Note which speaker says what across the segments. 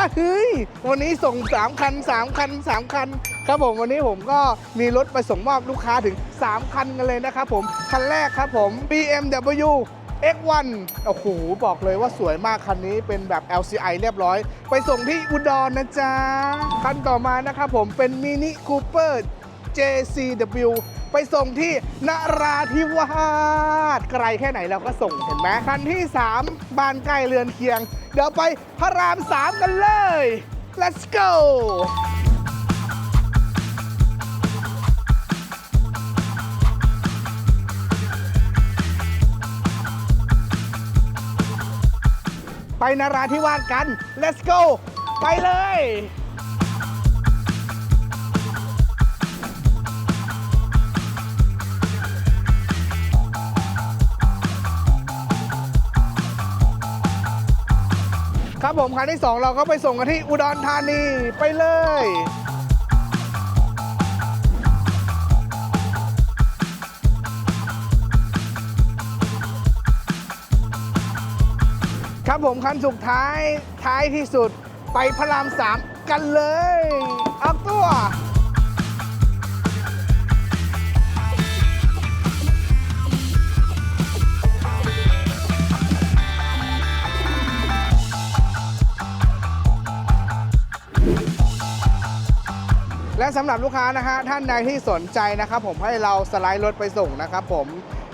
Speaker 1: อะเฮ้ยวันนี้ส่ง 3 คัน 3 คัน 3 คัน ครับผมวันนี้ผมก็มีรถไปส่งมอบลูกค้าถึง 3 คันกันเลยนะครับผม คันแรกครับผม BMW X1 โอ้โห บอกเลยว่าสวยมากคันนี้เป็นแบบ LCI เรียบร้อย ไปส่งที่อุดรนะจ๊ะ คันต่อมานะครับผมเป็นมินิคูเปอร์ JCW ไปส่งที่นราธิวาสไกลแค่ไหนเราก็ส่งเห็นไหมคันที่ 3 บ้านใกล้เรือนเคียง เดี๋ยวไปพระราม 3 กันเลย let's go ไปนราธิวาสกัน let's go ไปเลย ครับผมคันที่ 2 เราก็ไปส่งกันที่อุดรธานีไปเลยครับผมคันสุดท้ายท้ายที่สุดไปพระรามสามกันเลย เอาตัว และสำหรับลูกค้านะฮะท่านใดที่สนใจนะครับผมให้เราสไลด์รถไปส่งนะครับผม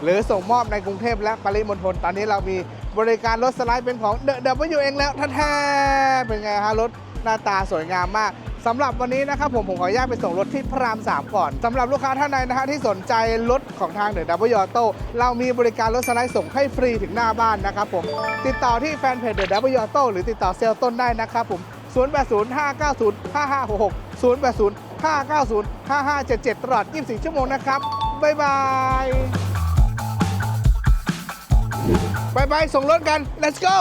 Speaker 1: หรือส่งมอบในกรุงเทพและปริมณฑลตอนนี้เรามีบริการรถสไลด์เป็นของ The W เองแล้วแท้ๆเป็นไงฮะรถหน้าตาสวยงามมากสำหรับวันนี้นะครับผมผมขออนุญาตไปส่งรถที่พระราม 3 ก่อนสำหรับลูกค้าท่านใดนะฮะที่สนใจรถของทาง The W Auto เรามีบริการรถสไลด์ส่งให้ฟรีถึงหน้าบ้านนะครับผมติดต่อที่แฟนเพจ The W Auto หรือติดต่อเซลล์ต้นได้นะครับผม 0805905566 080 590 5577 ตลอด 24 ชั่วโมงนะครับ บ๊ายบายบายบายส่งรถกัน let's go